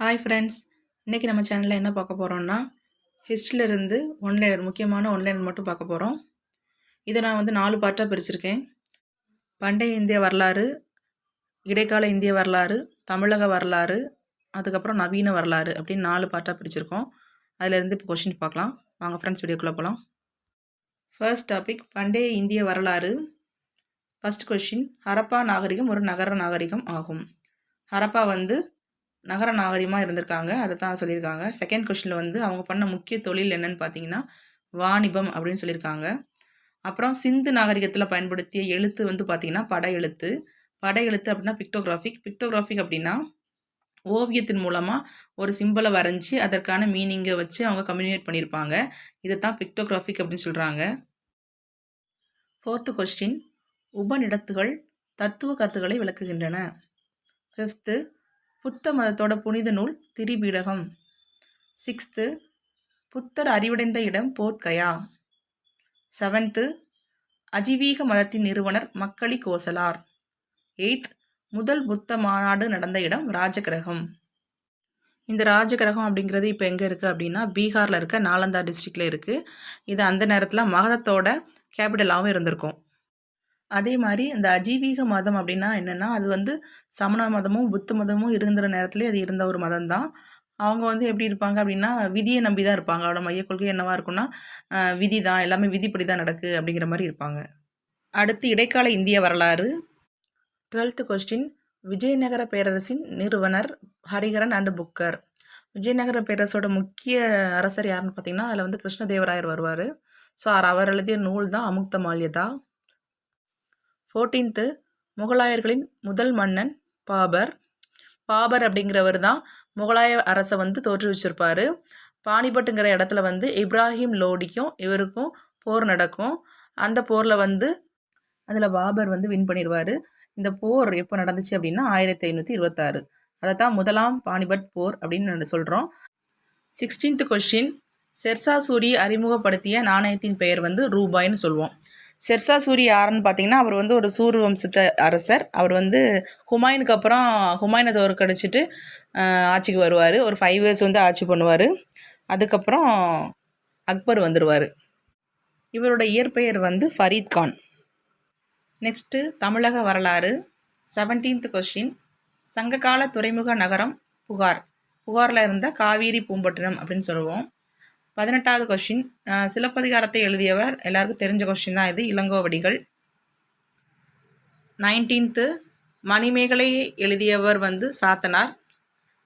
Hi friends இன்றைக்கி நம்ம சேனலில் என்ன பார்க்க போகிறோம்னா ஹிஸ்ட்ரியிலேருந்து ஒன்லைனர் முக்கியமான ஒன்லைனர் மட்டும் பார்க்க போகிறோம் இதை நான் வந்து நாலு பார்ட்டாக பிரிச்சிருக்கேன். பண்டைய இந்திய வரலாறு இடைக்கால இந்திய வரலாறு தமிழக வரலாறு அதுக்கப்புறம் நவீன வரலாறு அப்படின்னு நாலு பார்ட்டாக பிரிச்சிருக்கோம். அதிலேருந்து இப்போ கொஷின் பார்க்கலாம். வாங்க ஃப்ரெண்ட்ஸ் வீடியோக்குள்ளே போகலாம் ஃபர்ஸ்ட் டாபிக் பண்டைய இந்திய வரலாறு. ஃபஸ்ட் கொஷின் ஹரப்பா நாகரிகம் ஒரு நகர நாகரிகம் ஆகும். ஹரப்பா வந்து நகர நாகரிகமாக இருந்திருக்காங்க. அதை தான் சொல்லியிருக்காங்க செகண்ட் கொஷனில் வந்து அவங்க பண்ண முக்கிய தொழில் என்னன்னு பார்த்தீங்கன்னா வாணிபம் அப்படின்னு சொல்லியிருக்காங்க. அப்புறம் சிந்து நாகரிகத்தில் பயன்படுத்திய எழுத்து வந்து பார்த்திங்கன்னா பட எழுத்து. பட எழுத்து அப்படின்னா பிக்டோகிராஃபிக் பிக்டோகிராஃபிக் அப்படின்னா ஓவியத்தின் மூலமாக ஒரு சிம்பிளை வரைஞ்சி அதற்கான மீனிங்கை வச்சு அவங்க கம்யூனிகேட் பண்ணியிருப்பாங்க. இதை தான் பிக்டோகிராஃபிக் அப்படின்னு சொல்கிறாங்க ஃபோர்த்து கொஸ்டின் உபநிடத்துகள் தத்துவ கருத்துக்களை விளக்குகின்றன. ஃபிஃப்த்து புத்த மதத்தோட புனித நூல் திரிபீடகம். சிக்ஸ்த்து புத்தர் அறிவடைந்த இடம் போத்கயா செவன்த்து அஜீவீக மதத்தின் நிறுவனர் மக்களி கோசலார். எயித் முதல் புத்த மாநாடு நடந்த இடம் ராஜகிரகம். இந்த ராஜகிரகம் அப்படிங்கிறது இப்போ எங்கே இருக்குது அப்படின்னா பீகாரில் இருக்க நாலந்தா டிஸ்ட்ரிக்டில் இருக்குது இது அந்த நேரத்தில் மகதத்தோட கேபிட்டலாகவும் இருந்திருக்கும். அதே மாதிரி இந்த அஜீவீக மதம் அப்படின்னா என்னென்னா அது வந்து சமண மதமும் புத்த மதமும் இருந்துற நேரத்துலேயே அது இருந்த ஒரு மதம் தான் அவங்க வந்து எப்படி இருப்பாங்க அப்படின்னா விதியை நம்பி தான் இருப்பாங்க. அவரோட மைய கொள்கை என்னவாக இருக்கும்னா விதி தான் எல்லாமே விதிப்படி தான் நடக்கு அப்படிங்கிற மாதிரி இருப்பாங்க. அடுத்து இடைக்கால இந்திய வரலாறு. டுவெல்த்து கொஸ்டின் விஜயநகர பேரரசின் நிறுவனர் ஹரிஹரன் அண்ட் புக்கர். விஜயநகர பேரரசோட முக்கிய அரசர் யாருன்னு பார்த்தீங்கன்னா அதில் வந்து கிருஷ்ணதேவராயர் வருவார். ஸோ அவர் எழுதிய நூல் தான் அமுக்த மால்யதா ஃபோர்டீன்த்து முகலாயர்களின் முதல் மன்னன் பாபர். பாபர் அப்படிங்கிறவர் தான் முகலாய அரசை வந்து தோற்றுவிச்சிருப்பார் பானிபட்டுங்கிற இடத்துல வந்து இப்ராஹிம் லோடிக்கும் இவருக்கும் போர் நடக்கும். அந்த போரில் வந்து அதில் பாபர் வந்து வின் பண்ணிடுவார். இந்த போர் எப்போ நடந்துச்சு அப்படின்னா ஆயிரத்தி ஐநூற்றி இருபத்தாறு. அதை தான் முதலாம் பானிபட் போர் அப்படின்னு சொல்கிறோம் சிக்ஸ்டீன்த் கொஷின் செர்சா சூரி அறிமுகப்படுத்திய நாணயத்தின் பெயர் வந்து ரூபாய்னு சொல்லுவோம் செர்சா சூரி யாருன்னு பார்த்தீங்கன்னா அவர் வந்து ஒரு சூர் வம்சத்த அரசர். அவர் வந்து ஹுமாயூனுக்கு அப்புறம் ஹுமாயினை தோற்கடிச்சிட்டு ஆட்சிக்கு வருவார். ஒரு ஃபைவ் இயர்ஸ் வந்து ஆட்சி பண்ணுவார். அதுக்கப்புறம் அக்பர் வந்துடுவார் இவரோட இயற்பெயர் வந்து ஃபரீத் கான். நெக்ஸ்ட்டு தமிழக வரலாறு. செவன்டீன்த் கொஸ்டின் சங்ககால துறைமுக நகரம் புகார். புகாரில் இருந்த காவேரி பூம்பட்டினம் அப்படின்னு சொல்லுவோம். பதினெட்டாவது கொஷின் சிலப்பதிகாரத்தை எழுதியவர் எல்லாருக்கும் தெரிஞ்ச கொஷின் தான் இது இளங்கோவடிகள். நைன்டீன்த்து மணிமேகலை எழுதியவர் வந்து சாத்தனார்.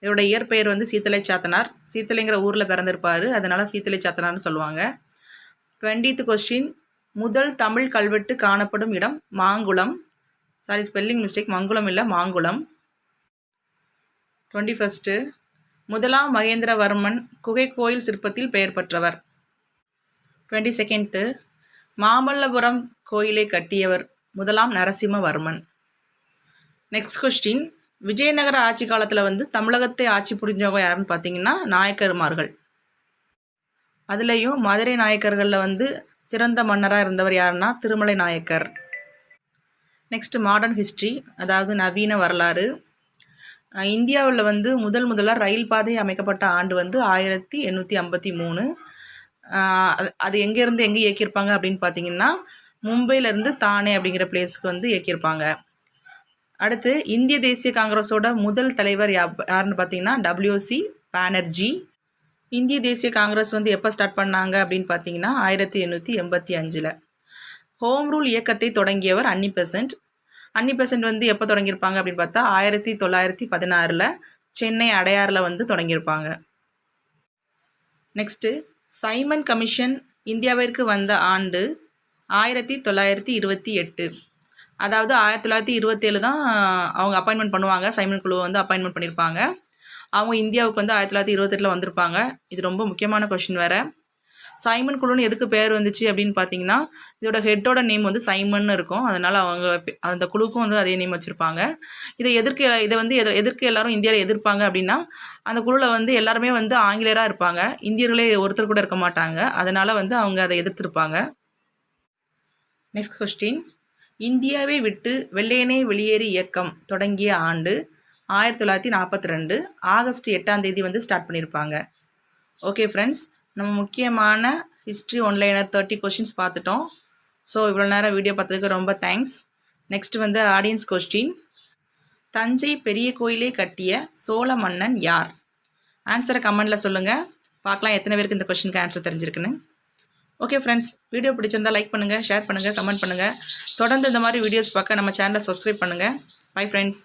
இவரோட இயற்பெயர் வந்து சீத்தலை சாத்தனார். சீத்தலைங்கிற ஊரில் பிறந்திருப்பார் அதனால் சீத்தலை சாத்தனார்னு சொல்லுவாங்க. டுவெண்ட்டீத்து கொஸ்டின் முதல் தமிழ் கல்வெட்டு காணப்படும் இடம் Mangulam. Sorry spelling mistake Mangulam இல்லை மாங்குளம். டுவெண்ட்டி ஃபஸ்ட்டு முதலாம் மகேந்திரவர்மன் குகை கோயில் சிற்பத்தில் பெயர் பெற்றவர். டுவெண்ட்டி செகண்ட்டு மாமல்லபுரம் கோயிலை கட்டியவர் முதலாம் நரசிம்மவர்மன். நெக்ஸ்ட் கொஸ்டின் விஜயநகர ஆட்சி காலத்தில் வந்து தமிழகத்தை ஆட்சி புரிஞ்சவங்க யாருன்னு பார்த்தீங்கன்னா நாயக்கர்மார்கள். அதுலேயும் மதுரை நாயக்கர்களில் வந்து சிறந்த மன்னராக இருந்தவர் யாருன்னா Thirumalai Nayakkar. Next modern history அதாவது நவீன வரலாறு. இந்தியாவில் வந்து முதல் முதலாக ரயில் பாதை அமைக்கப்பட்ட ஆண்டு வந்து ஆயிரத்தி எண்ணூற்றி ஐம்பத்தி மூணு. அது எங்கேருந்து எங்கே இயக்கியிருப்பாங்க அப்படின்னு பார்த்தீங்கன்னா மும்பையிலேருந்து தானே அப்படிங்கிற பிளேஸ்க்கு வந்து இயக்கியிருப்பாங்க. அடுத்து இந்திய தேசிய காங்கிரஸோட முதல் தலைவர் யா யாருன்னு பார்த்தீங்கன்னா டபிள்யூசி பானர்ஜி இந்திய தேசிய காங்கிரஸ் வந்து எப்போ ஸ்டார்ட் பண்ணாங்க அப்படின்னு பார்த்தீங்கன்னா ஆயிரத்தி எண்ணூற்றி எண்பத்தி அஞ்சில். ஹோம் ரூல் இயக்கத்தை தொடங்கியவர் அன்னி பெசன்ட் அன்னிபெசன்ட் வந்து எப்போ தொடங்கியிருப்பாங்க அப்படின்னு பார்த்தா ஆயிரத்தி தொள்ளாயிரத்தி பதினாறில் சென்னை அடையாறில் வந்து தொடங்கியிருப்பாங்க. நெக்ஸ்ட்டு சைமன் கமிஷன் இந்தியாவிற்கு வந்த ஆண்டு ஆயிரத்தி தொள்ளாயிரத்தி இருபத்தி எட்டு. அதாவது ஆயிரத்தி தொள்ளாயிரத்தி இருபத்தேழு தான் அவங்க அப்பாயின்மெண்ட் பண்ணுவாங்க. சைமன் குழுவை வந்து அப்பாயின்மெண்ட் பண்ணியிருப்பாங்க. அவங்க இந்தியாவுக்கு வந்து ஆயிரத்தி தொள்ளாயிரத்தி இருபத்தெட்டில் வந்திருப்பாங்க. இது ரொம்ப முக்கியமான கொஷின் வேறு. சைமன் குழுன்னு எதுக்கு பேர் வந்துச்சு அப்படின்னு பார்த்தீங்கன்னா இதோட ஹெட்டோட நேம் வந்து சைமன் இருக்கும். அதனால் அவங்க அந்த குழுக்கும் வந்து அதே நேம் வச்சுருப்பாங்க. இதை எதிர்க்க இதை வந்து எதிர் எதிர்க்க எல்லாரும் இந்தியாவில் எதிர்ப்பாங்க அப்படின்னா அந்த குழுவில் வந்து எல்லாருமே வந்து ஆங்கிலேயராக இருப்பாங்க. இந்தியர்களே ஒருத்தர் கூட இருக்க மாட்டாங்க. அதனால் வந்து அவங்க அதை எதிர்த்திருப்பாங்க. நெக்ஸ்ட் கொஸ்டின் இந்தியாவை விட்டு வெள்ளையனே வெளியேறி இயக்கம் தொடங்கிய ஆண்டு ஆயிரத்தி தொள்ளாயிரத்தி நாற்பத்தி ரெண்டு ஆகஸ்ட் எட்டாம் தேதி வந்து ஸ்டார்ட் பண்ணியிருப்பாங்க ஓகே ஃப்ரெண்ட்ஸ் நம்ம முக்கியமான history one liner thirty questions பார்த்துட்டோம். ஸோ இவ்வளோ நேரம் வீடியோ பார்த்ததுக்கு ரொம்ப தேங்க்ஸ் நெக்ஸ்ட் வந்து ஆடியன்ஸ் கொஸ்டின் தஞ்சை பெரிய கோயிலே கட்டிய சோழ மன்னன் யார்? ஆன்சரை கமெண்டில் சொல்லுங்கள் பார்க்கலாம் எத்தனை பேருக்கு இந்த கொஷனுக்கு ஆன்சர் தெரிஞ்சிருக்குன்னு. ஓகே ஃப்ரெண்ட்ஸ் வீடியோ பிடிச்சிருந்தால் லைக் பண்ணுங்கள் ஷேர் பண்ணுங்கள் கமெண்ட் பண்ணுங்கள் தொடர்ந்து இந்த மாதிரி வீடியோஸ் பார்க்க நம்ம சேனலை சப்ஸ்கிரைப் பண்ணுங்கள் பை ஃப்ரெண்ட்ஸ்